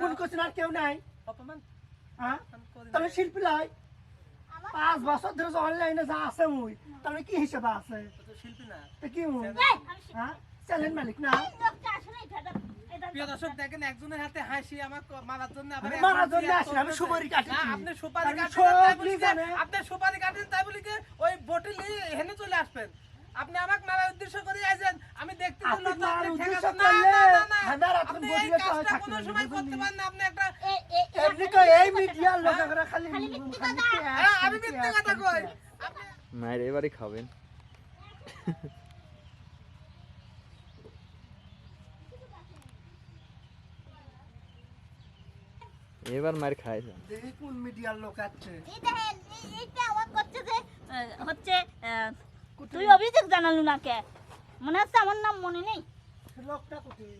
মনে করছেন আর কেউ নাই? অপমান? হ্যাঁ? তাহলে শিল্পী লাই পাঁচ বছর ধরে অনলাইনে যা আছে মুই তাহলে কি হিসেবে আছে? শিল্পী না। কি মুই? হ্যাঁ? চ্যানেল মালিক না? প্রিয় দর্শক দেখেন একজনের হাতে হাসি আমার মারার জন্য আবার মারার জন্য আসি, আমি সুপারি। আপনি সুপারি কাটেন সব তাই বলি আপনি সুপারি কাটেন তাই বলি যে ওই বটিলি হেনে চলে আসবেন। আপনি আমাকে মারার উদ্দেশ্য করে আইছেন আমি দেখতে। না, না, না, না। আপনি এই কাজটা কোনো সময় করতে পারেন না আপনি একটা এমনি তো এই মিডিয়ার লোকেরা খালি হ্যাঁ, আমি মিথ্যে কথা কই। মায়ের এবারই খাবেন। এবার মার খাইছে দেখি কোন মিডিয়ার লোক আছে। এই দেখেন, এই- আমার করছে যে, হচ্ছে তুই অভিযোগ জানালু না কে? মনে হচ্ছে আমার নাম মনে নেই। লোকটা কোথায়?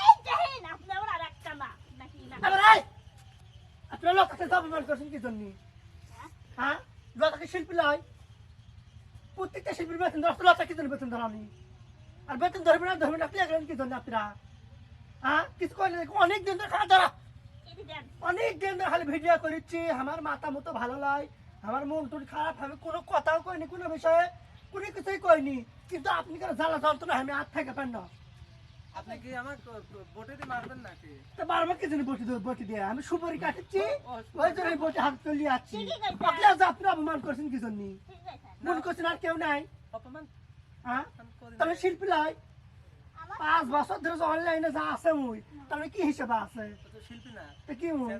এই দেখেন আপনি আবার আর একটা না? নাকি না আপনার অপমান করছেন কি জন্য? হ্যাঁ? লতাকে শিল্পী লয়। প্রত্যেকটা শিল্পীর বেতন দশ লতা কি জন্য বেতন ধরানি আর বেতন ধরবে না ধরবে না আপনি কি জন্য আপনারা? হ্যাঁ? কিছু করেন অনেক দিন ধরে খারাপ ধরা অনেক দিন ধরে খালি ভিডিও করেছি আমার মাথা মতো ভালো লাগে আমার মন টুন খারাপ আমি কোনো কথাও কইনি কোনো বিষয়ে। কোনো কিছুই কইনি কিন্তু আপনি কেন জ্বালা যন্ত্রণা আমি আর থেকে পান না। আপনি কি আমার বটিতে মারবেন নাকি? তো বারবার কি জন্য বটি বটি দিয়ে? আমি সুপারি কাটেছি ওই জন্য বটি হাত আছি ঠিকই আপনি আজ আপনি অপমান করছেন কি জন্য? আছে মনে করছেন আর কেউ নাই? অপমান? হ্যাঁ শিল্পী লাই পাঁচ বছর ধরে অনলাইনে যা আছে মুই তাহলে কি হিসেবে আছে? শিল্পী না। তো কি মুই?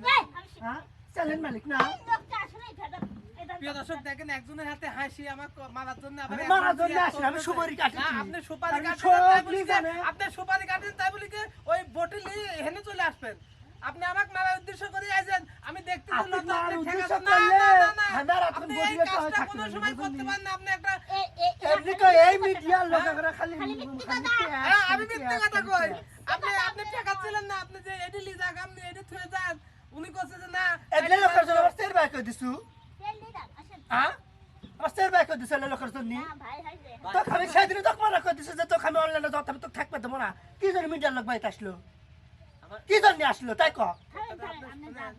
হ্যাঁ চ্যানেল মালিক না এই লোকটা আসলেই ভেদা- ভেদা- প্রিয় দর্শক দেখেন একজনের হাতে হাসি আমার মারার জন্য আবার আমি মারার জন্য আসি, আমি সুপারি কাটেছি। না, আপনি সুপারি কাটেন। আপনি সুপারি কাটেন তাই বলি যে ওই বটিলি হেনে চলে আসবেন আপনি আমাকে মারার উদ্দেশ্য করে আইছেন আমি দেখতে। না, না, না, না। আপনি এই কাজটা কোনো সময় করতে পারেন না আপনি একটা এই- এই- এই এমনি তো এই মিডিয়ার লোকেরা খালি হ্যাঁ, আমি মিথ্যে কথা কই। আপনি আপনি ঠেকাচ্ছিলেন না আপনি যে এডি লিজাক আপনি এডি থুয়ে যান উনি কইছে যে না এগুলো লোকের জন্য সের বাইক দিছু তেল দিয়ে দেন, আসেন। হ্যাঁ? আমার সের বাইক দিছু লোকের জন্য। হ্যাঁ। তো আমি সেদিন তো দিছে যে তোকে আমি অনলাইনে যত আমি তো থাকবে দেবো না কি জন্য মিডিয়ার লোক বাইতে আসলো? আমার- কি জন্য আসলো? তাই ক থামেন, থামেন, আপনি যান।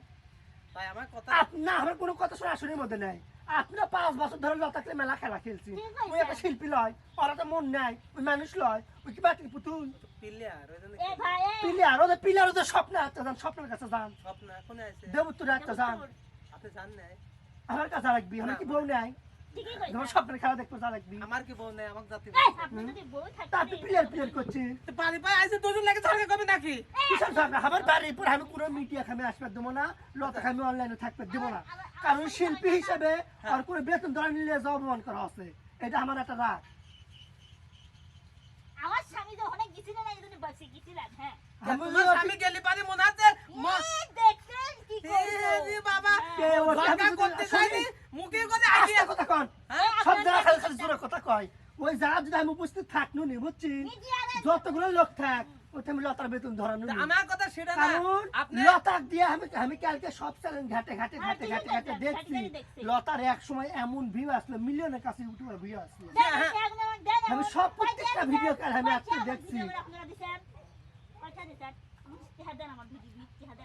ভাই আমার আপনার কোনো কথা শোনা শুনির মধ্যে নাই। আপনার পাঁচ বছর ধরে লতাকে মেলা খেলা খেলছি। ওই একটা শিল্পী লয় ওরা তো মন নাই ওই মানুষ লয় ওই কি বাটি পুতুল? পিলিয়ার। পিলিয়ার ওদের পিলিয়ার ওদের স্বপ্ন একটা যান স্বপ্নের কাছে যান। দেবুত্তর একটা যান। আপনি জান নাই? আমার কাছে রাখবি আমার কি বউ নাই। তোমার স্বপ্নের খেলা দেখব যা রাখবি আমার কি বউ নাই? আমাকে জাতি এই, আপনি যদি বউ থাকতেন, তারপরে প্লেয়ার প্লেয়ার করছি। পারি পাই আইছে দুজন লাগে সরকার কবে নাকি? কিসের ঝগড়া আমার বাড়ির পর আমি কোনো মিডিয়া খামে আসবে দেবো না লতা খামে অনলাইনে থাকবে দেবো না। কারণ শিল্পী হিসেবে আর কোনো বেতন ধরা নিলে অপমান করা আছে এটা আমার একটা রাগ। আমার স্বামী তো অনেক গেছিলেন এই জন্য বাসে গেছিলেন হ্যাঁ। আমি তোমার স্বামী গেলি পারি মনে আছে বাবা করতে চাইনি আইডিয়া কথা কন হ্যাঁ সব খালি খালি জোরে কথা কয় ওই জায়গা যদি আমি উপস্থিত থাকনু নি বুঝছি যতগুলো লোক থাক ওতে আমি লতার বেতন ধরানো নি। আমার কথা সেটা না আপনি লতার দিয়ে আমি আমি কালকে সব চ্যালেঞ্জ ঘাটে ঘাটে হ্যাঁ, ঘাটে ঘাটে ঘাটে দেখছি লতার এক সময় এমন ভিউ আসলো মিলিয়নের কাছে ইউটিউবার ভিউ আসলো আমি সব প্রত্যেকটা ভিডিও কাল আমি আজকে দেখছি।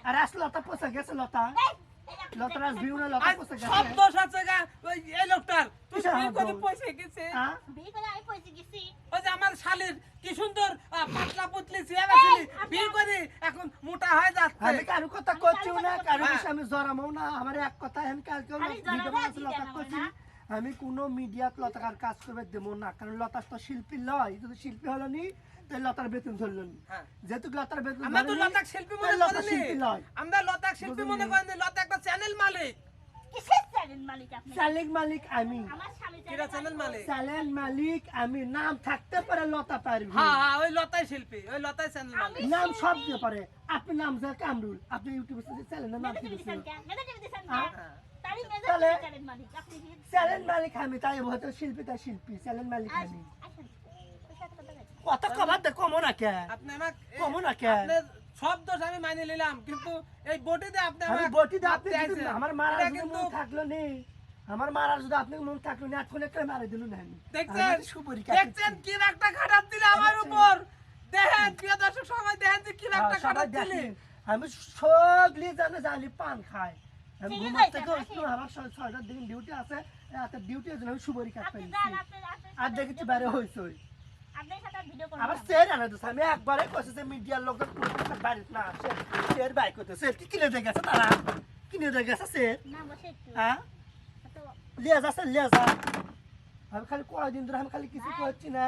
আর আসলে লতা পচে গেছে লতা এই, এই লতার আজ দেখছেন? ভিউ না লতা পচে সব দোষ আছে গা ওই এই লোকটার তুই দোষ? পয়সা গেছে হ্যাঁ বিয়ে করে আমি পয়সা গেছি। ওই যে আমার শালির কি সুন্দর পাতলা পুতলি চেয়ার এই, বিয়ে করে এখন মোটা হয়ে যাচ্ছে আমি কারও কথা করছিও না কারও হ্যাঁ। বিষয়ে আমি জড়ামও না আমার এক কথা আমি কালকে খালি ভিডিও আজকে লতা না? আমি কোনো মিডিয়াত লতাকার কাজ করবে দেবো না কারণ লতার তো শিল্পী লয়। যদি শিল্পী হলো নি তাই লতার বেতন ধরলো নি। হ্যাঁ। যেহেতু লতার বেতন আমরা তো লতাক শিল্পী মনে লতা শিল্পী লয়। আমরা লতাক শিল্পী মনে করিনি লতা একটা চ্যানেল মালিক। চ্যানেল মালিক আপনি? আমি। আমার চ্যানেল মালিক? চ্যানেল মালিক আমি। নাম থাকতে পারে লতা পারবি। হ্যাঁ হ্যাঁ ওই লতাই শিল্পী ওই লতাই চ্যানেল মালিক। নাম সব দিয়ে পারে। আপনি নাম যা কামরুল। আপনি ইউটিউবে চ্যানেলের নাম দিয়েছেন হ্যাঁ। মেজর তাহলে- চ্যানেল মালিক। আমি তাই হয়তো শিল্পী তাই শিল্পী চ্যানেল মালিক আমি। কবার দে কমো না কে? আপনি আমাকে কমো না কে? সব দোষ আমি মানি নিলাম কিন্তু এই বটিতে আপনি আমি আমাকে বটিতে আপনি। আমার যদি কিন্তু থাকল নি আমার মারার যদি আপনি মন থাকল নি এখন একটা মারে দিল না আমি? দেখছেন? সুপরি দেখছেন কি একটা খাটাপ দিলে আমার উপর? দেখেন প্রিয় দর্শক সবাই দেখেন যে কি একটা সবাই খাটাপ দিলে দেখেন। আমি সগলি জানে জানি পান খাই। আমার ছয়টার দিন ডিউটি আছে। রাতের ডিউটি আছে আমি সুবরি কাজ আপনি আর দেখেছি বাইরে হয়েছে আপনার সাথে ভিডিও করব আবার সের আনা দিচ্ছে আমি একবারে কইছে যে মিডিয়ার লোকজন বাইরে না আসে সের বাই করতে সের কি কিনে দিয়ে গেছে তারা? কিনে দিয়ে গেছে সের না বসে একটু। হ্যাঁ? লিয়ে যা। আমি খালি কয়দিন ধরে আমি খালি কিছু করছি না।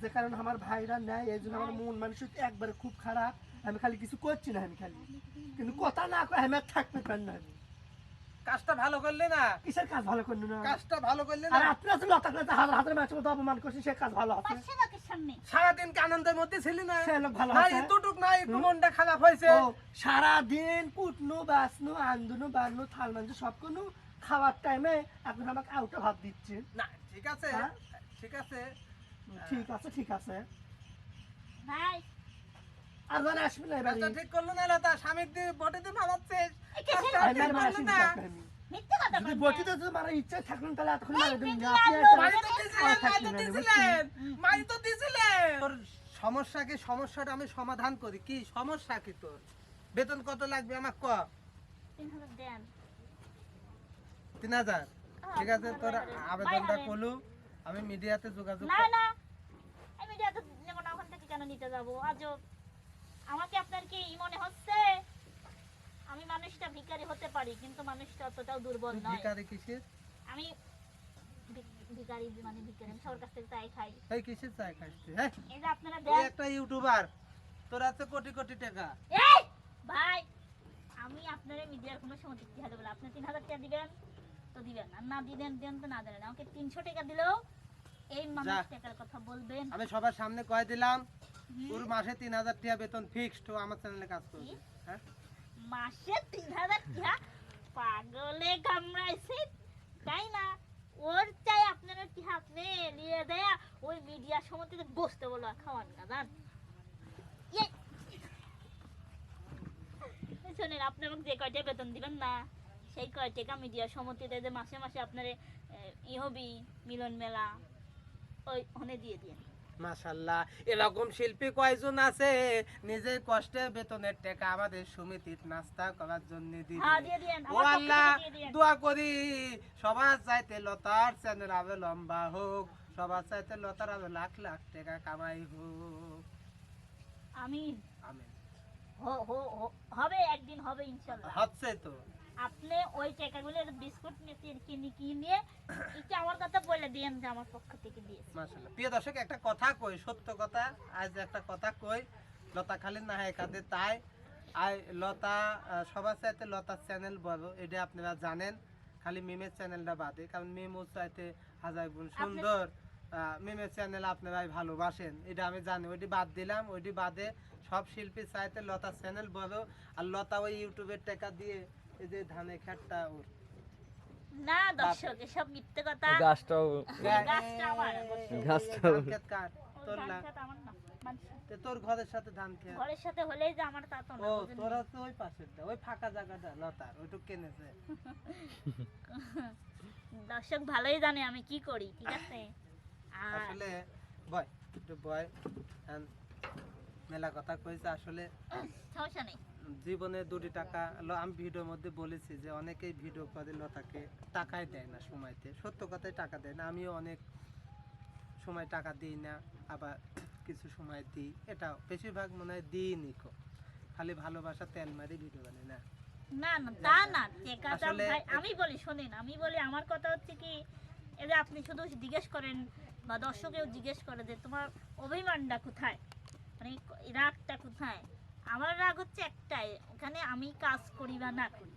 যে কারণ আমার ভাইরা নেয় এই জন্য আমার মন মানুষ একবারে খুব খারাপ। আমি খালি কিছু করছি না আমি খালি। কিন্তু কথা না কয় আমি আর থাকতে পারি না। আমি। কাজটা ভালো করলে না। কিসের কাজ ভালো করল না? কাজটা ভালো করলে আর না আপনার তো লতা লতা হাজার হাজার ম্যাচ মতো অপমান করছি সে কাজ ভালো আছে। পাঁচশো লোকের সামনে। সারাদিন কি আনন্দের মধ্যে ছিলি না? সে লোক ভালো না আছে। এতটুক না একটু মনটা খারাপ হয়েছে। সারাদিন কুটনু বাসনু আন্দুনু বান্নু থাল মাঞ্জু সব কোনো খাওয়ার টাইমে আপনি আমাকে আউটা ভাত দিচ্ছেন না ঠিক আছে। হ্যাঁ? ঠিক আছে। ঠিক আছে ঠিক আছে। ভাই আর মানে আসবে না এবারে কাজটা ঠিক করল না লতা। স্বামীর দিয়ে বটে দিয়ে কাজটা আমি যদি বটিতে ইচ্ছা থাকলেন তাহলে এতক্ষণ মারা দিন আপনি তো দিছিলেন। তোর সমস্যাটা সমাধান করি। কি সমস্যা কি তোর? বেতন কত লাগবে? আমার ক? তিন হাজার। ঠিক আছে তোর আবেদনটা করলু আমি মিডিয়াতে যোগাযোগ না না। আমি যাতে নেব না ওখান থেকে কেন নিতে যাব? আজও আমাকে আপনার কি মনে হচ্ছে? আমি মানুষটা ভিখারি হতে পারি কিন্তু মানুষটা অতটাও দুর্বল নয়। ভিখারি কিসের? আমি ভি- ভিখারি মানে ভিখারি আমি সবার কাছ থেকে তাই খাই। এই কিসের চাই খাইস হ্যাঁ? এই যে আপনারা দেন একটা ইউটিউবার তোর আছে কোটি কোটি টাকা। এই ভাই আমি আপনার মিডিয়ার কোনো সময় দিতে হবে বলে আপনি তিন হাজার টাকা দিবেন তো দিবেন। আর না দিবেন দেন তো না দেন। আমাকে তিনশো টাকা দিলেও এই মানুষ টাকার কথা বলবেন। আমি সবার সামনে কয়ে দিলাম। ওর মাসে তিন হাজার টাকা বেতন ফিক্সড ও আমার চ্যানেলে কাজ করবে। হ্যাঁ? মাসে তিন হাজার টাকা পাগলে কামড়াইছে। তাই না? ওর চাই আপনারা কি হাতে নিয়ে দেয়া। ওই মিডিয়ার সময় থেকে বসতে বলো খাওয়ান না জান? ইয়ে। শোনেন আপনি আমাকে যে কয়টা বেতন দিবেন না সেই কয় টাকা মিডিয়ার সমিতিতে যে মাসে মাসে আপনার ইহবি মিলন মেলা ওই ওখানে দিয়ে দিয়ে মাশাল্লাহ এরকম শিল্পী কয়জন আছে? নিজের কষ্টে বেতনের টাকা আমাদের সমিতির নাস্তা করার জন্য হ্যাঁ ও আল্লাহ থেকে দিয়ে করি সবার চাইতে লতার চ্যানেল আবে লম্বা হোক সবার চাইতে লতার আবে লাখ লাখ টাকা কামাই হোক। আমিন। আমিন। হো- হো- হো- হবে একদিন হবে ইনশাল্লাহ। হচ্ছে তো। আপনি ওই টাকাগুলো বিস্কুট কিনে কিনে এটা আমার কথা বলে দিয়েন যে আমার পক্ষ থেকে দিয়েছে মাশাল্লাহ প্রিয় দর্শক একটা কথা কই সত্য কথা আজ একটা কথা কই লতা খালি না হয় কাঁদে তাই আর লতা সবার চাইতে লতার চ্যানেল বড় এটা আপনারা জানেন। খালি মিমের চ্যানেলটা বাদে কারণ মিম ওর চাইতে হাজার গুণ সুন্দর মিমের চ্যানেল আপনারাই ভালোবাসেন এটা আমি জানি। ওইটি বাদ দিলাম ওইটি বাদে সব শিল্পী চাইতে লতার চ্যানেল বড় আর লতা ওই ইউটিউবের টাকা দিয়ে এই যে ধানের খেটটা ওর। না দর্শক এসব মিথ্যে কথা। গাছটাও গাছটা আমার। গাছটাও ধান ওই তোর না। তে তোর ঘরের সাথে ধান খেত। ঘরের সাথে হলেই যে আমার তা তো না ও তোর? হচ্ছে ওই পাশেরটা ওই ফাঁকা জায়গাটা লতার ওইটুক কিনেছে। দর্শক ভালোই জানে আমি কি করি ঠিক আছে? আসলে বয় একটু বয় মেলা কথা কইছে আসলে সমস্যা নেই। জীবনে দুটি টাকা আমি ভিডিওর মধ্যে বলেছি যে অনেকেই ভিডিও করে লতাকে টাকাই দেয় না সময়তে। সত্য কথাই টাকা দেয় না। আমিও অনেক সময় টাকা দিই না আবার কিছু সময় দিই। এটা বেশিরভাগ মনে হয় দিই নিকো খালি ভালোবাসা তেল মারি ভিডিও বানাই না? না না তা না। ভাই আমি বলি শোনেন আমি বলি আমার কথা হচ্ছে কি এই যে আপনি শুধু জিজ্ঞেস করেন বা দর্শকেও জিজ্ঞেস করে যে তোমার অভিমানটা কোথায়? মানে রাগটা কোথায়? আমার রাগ হচ্ছে একটাই, ওখানে আমি কাজ করি বা না করি।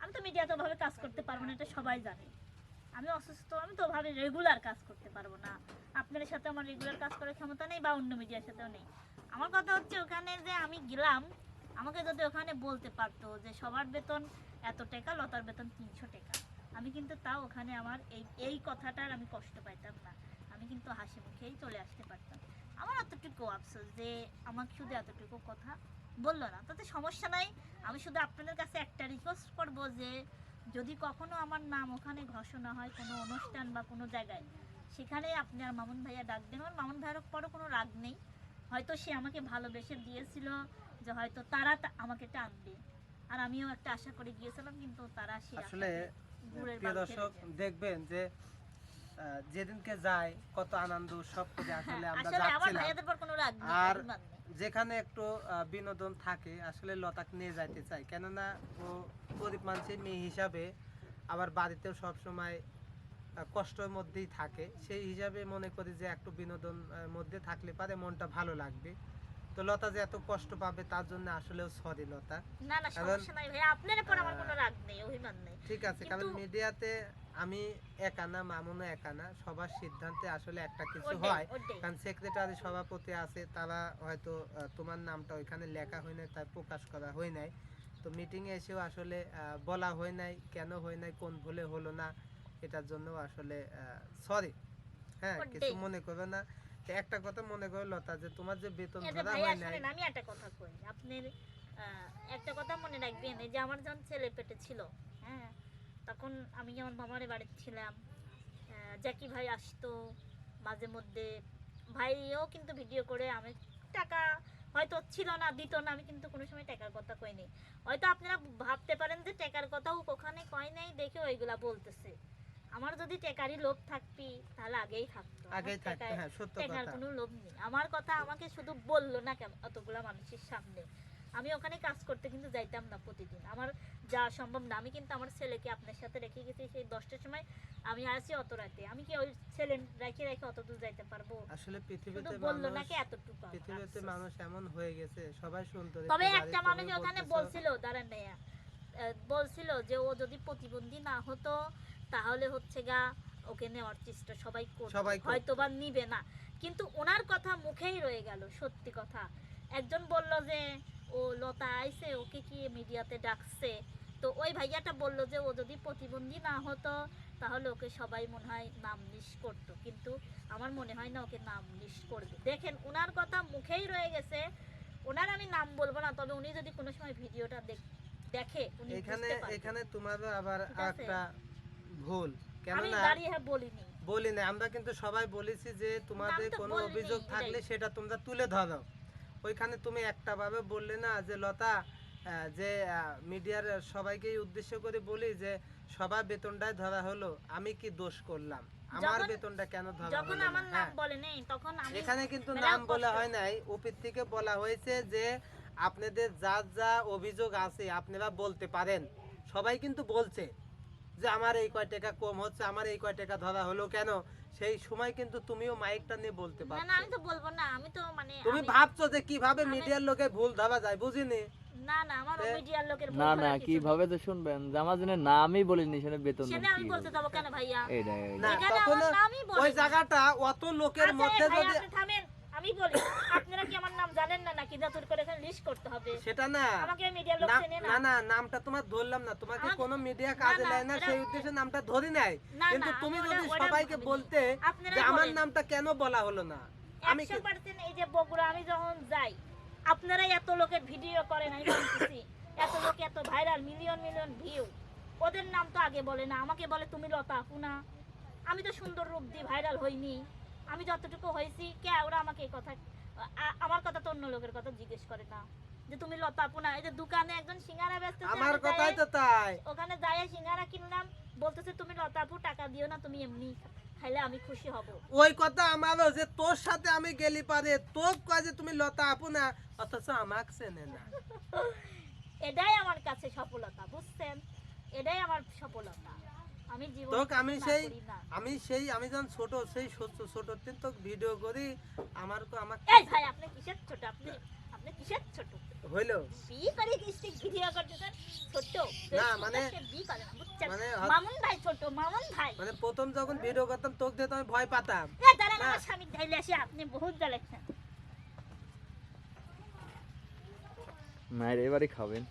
আমি তো মিডিয়াতে ওভাবে কাজ করতে পারব না, এটা সবাই জানে। আমি অসুস্থ, আমি তো ওভাবে রেগুলার কাজ করতে পারব না। আপনাদের সাথে আমার রেগুলার কাজ করার ক্ষমতা নেই বা অন্য মিডিয়ার সাথেও নেই। আমার কথা হচ্ছে ওখানে যে আমি গেলাম, আমাকে যদি ওখানে বলতে পারতো যে সবার বেতন এত টাকা, লতার বেতন তিনশো টাকা। আমি কিন্তু তাও ওখানে আমার এই এই কথাটার আমি কষ্ট পাইতাম না। আমি কিন্তু হাসি মুখেই চলে আসতে পারতাম। আমার এতটুকু আফসোস যে আমাকে শুধু এতটুকু কথা বলল না। তাতে সমস্যা নাই। আমি শুধু আপনাদের কাছে একটা রিকোয়েস্ট করব যে যদি কখনো আমার নাম ওখানে ঘোষণা হয় কোনো অনুষ্ঠান বা কোনো জায়গায় সেখানে আপনি আর মামুন ভাইয়া ডাকবেন আমার মামুন ভাইয়ের পরও কোনো রাগ নেই। হয়তো সে আমাকে ভালোবেসে দিয়েছিল যে হয়তো তারা আমাকে টানবে। আর আমিও একটা আশা করে গিয়েছিলাম কিন্তু তারা সেই আসলে প্রিয় দর্শক দেখবেন যে যেদিনকে যায় কত আনন্দ করে আসলে আমরা যাচ্ছিলাম। ভাইয়াদের পর কোনো রাগ আর নেই। যেখানে একটু বিনোদন থাকে, আসলে লতাকে নিয়ে যাইতে চাই কেননা ও গরিব মানুষের মেয়ে হিসাবে আবার বাড়িতেও সবসময় কষ্টের মধ্যেই থাকে। সেই হিসাবে মনে করি যে একটু বিনোদন মধ্যে থাকলে পারে মনটা ভালো লাগবে। তো লতা যে এত কষ্ট পাবে তার জন্য আসলেও সরি লতা। না না সমস্যা নাই ভাই আপনার পর আমার কোনো রাগ নেই অভিমান নেই। ঠিক আছে কারণ মিডিয়াতে আমি একা না মামুনও একা না সবার সিদ্ধান্তে আসলে একটা কিছু হয়। কারণ সেক্রেটারি সভাপতি আছে তারা হয়তো তোমার নামটা ওইখানে লেখা হয় নাই তার প্রকাশ করা হয় নাই। তো মিটিং এ এসেও আসলে বলা হয় নাই কেন হয় নাই কোন ভুলে হলো না এটার জন্য আসলে সরি হ্যাঁ। কিছু মনে করবে না। একটা কথা মনে করো লতা যে তোমার যে বেতন ধরা হয় নাই। শুনেন আমি একটা কথা কই। আপনার একটা কথা মনে রাখবেন এই যে আমার যখন ছেলে পেটে ছিল হ্যাঁ তখন আমি যেমন মামার বাড়িতে ছিলাম জ্যাকি ভাই আসতো মাঝে মধ্যে ভাইও কিন্তু ভিডিও করে আমি টাকা হয়তো ছিল না দিত না আমি কিন্তু কোনো সময় টাকার কথা কইনি। হয়তো আপনারা ভাবতে পারেন যে টাকার কথাও ওখানে কয় নাই দেখে ওইগুলা বলতেছে। আমার যদি টেকারই লোভ থাকবি তাহলে আগেই থাকতো। আগেই থাকতো হ্যাঁ সত্য টাকার কথা। কোনো লোভ নেই। আমার কথা আমাকে শুধু বলল না কেন অতগুলা মানুষের সামনে। আমি ওখানে কাজ করতে কিন্তু যাইতাম না প্রতিদিন। আমার যা সম্ভব না। আমি কিন্তু আমার ছেলেকে আপনার সাথে রেখে গেছি সেই দশটার সময়। আমি আসি অত রাতে। আমি কি ওই ছেলে রেখে রেখে অত দূর যাইতে পারব? আসলে পৃথিবীতে বলল নাকি এতটুকু পৃথিবীতে মানুষ এমন হয়ে গেছে সবাই সুন্দর তবে একটা মানুষ ওখানে বলছিল দাঁড়ান নেয়া। বলছিল যে ও যদি প্রতিবন্ধী না হতো তাহলে হচ্ছে গা ওকে নেওয়ার চেষ্টা সবাই করবে। সবাই হয়তো বা নিবে না। কিন্তু ওনার কথা মুখেই রয়ে গেল সত্যি কথা। একজন বলল যে ও লতা আইছে ওকে কি মিডিয়াতে ডাকছে? তো ওই ভাইয়াটা বলল যে ও যদি প্রতিবন্ধী না হতো তাহলে ওকে সবাই মনে হয় নাম লিস্ট করতো। কিন্তু আমার মনে হয় না ওকে নাম লিস্ট করবে। দেখেন ওনার কথা মুখেই রয়ে গেছে। ওনার আমি নাম বলব না তবে উনি যদি কোনো সময় ভিডিওটা দেখ- উনি এখানে এখানে তোমারও আবার একটা ভুল। কেননা হ্যাঁ বলিনি। আমরা কিন্তু সবাই বলেছি যে তোমাদের কোনো অভিযোগ থাকলে সেটা তোমরা তুলে ধরো। ওইখানে তুমি একটা ভাবে বললে না যে লতা যে মিডিয়ার সবাইকেই উদ্দেশ্য করে বলি যে সবার বেতনটাই ধরা হলো আমি কি দোষ করলাম? আমার বেতনটা কেন ধরা যখন? আমার নাম হ্যাঁ। বলে নেই তখন আমি এখানে কিন্তু নাম বলা হয় নাই। উপর থেকে বলা হয়েছে যে আপনাদের যা যা অভিযোগ আছে আপনারা বলতে পারেন। সবাই কিন্তু বলছে। যে আমার এই কয় টাকা কম হচ্ছে আমার এই কয় টাকা ধরা হলো কেন? সেই সময় কিন্তু তুমিও মাইকটা নিয়ে বলতে না না আমি তো বলব না আমি তো মানে তুমি ভাবছ যে কীভাবে মিডিয়ার লোকে ভুল ধরা যায় বুঝিনি? না না আমার মিডিয়ার লোকের ভুল না না কীভাবে তো শুনবেন? যে আমার জন্য নামই বলিনি সেটা বেতন সেটা আমি বলতে হবে? কেন ভাইয়া? এইটা না তখন আমার নামই বলে ওই জায়গাটা অত লোকের মধ্যে যদি আপনি থামেন আমি বলি আপনারা কি আমার নাম করে এখানে লিস্ট করতে হবে। সেটা না। আমাকে মিডিয়ার লোক চেনে না। না নামটা তোমার ধরলাম না। তোমাকে কোনো মিডিয়া কাজে নেয় না সেই উদ্দেশ্যে নামটা ধরি নাই। কিন্তু তুমি যদি সবাইকে বলতে যে আমার নামটা কেন বলা হলো না? আমি একশো কি- পার্সেন্ট এই যে বগুড়া আমি যখন যাই আপনারাই এত লোকের ভিডিও করেন আমি বলতেছি এত লোক এত ভাইরাল মিলিয়ন মিলিয়ন ভিউ ওদের নাম তো আগে বলে না। আমাকে বলে তুমি লতা আপু না? আমি তো সুন্দর রূপ দিয়ে ভাইরাল হইনি। আমি যতটুকু হয়েছি কে ওরা আমাকে এই কথা আমার কথা তো অন্য লোকের কথা জিজ্ঞেস করে না। যে তুমি লতা আপু না এই যে দোকানে একজন সিঙ্গারা ব্যস্ত আমার কথাই তো তাই। ওখানে যাই সিঙ্গারা কিনলাম বলতেছে তুমি লতা আপু টাকা দিও না তুমি এমনি খাইলে আমি খুশি হব। ওই কথা আমারও যে তোর সাথে আমি গেলি পারে তোর কাজে তুমি লতা আপু না অথচ আমাকে চেনে না। এটাই আমার কাছে সফলতা বুঝছেন? এটাই আমার সফলতা। আমি তোকে আমি সেই আমি সেই আমি যখন ছোট সেই ছোট ছোট তো ভিডিও করি আমার কো- আমার এই ভাই আপনি কিসের ছোট? আপনি আপনি কিসের ছোট? হইল। বি করে ডিস্ট্রিক্ট ভিডিও করতেছেন ছোট। না, মানে- বি করে। মানে মামুন ভাই ছোট মামুন ভাই। মানে প্রথম যখন ভিডিও করতাম তোকে দিয়ে আমি ভয় পাতাম। এ দাঁড়ান না। স্বামী ধাইলে আসি আপনি বহুত জ্বালাচ্ছেন। মায়ের এবারই খাবেন।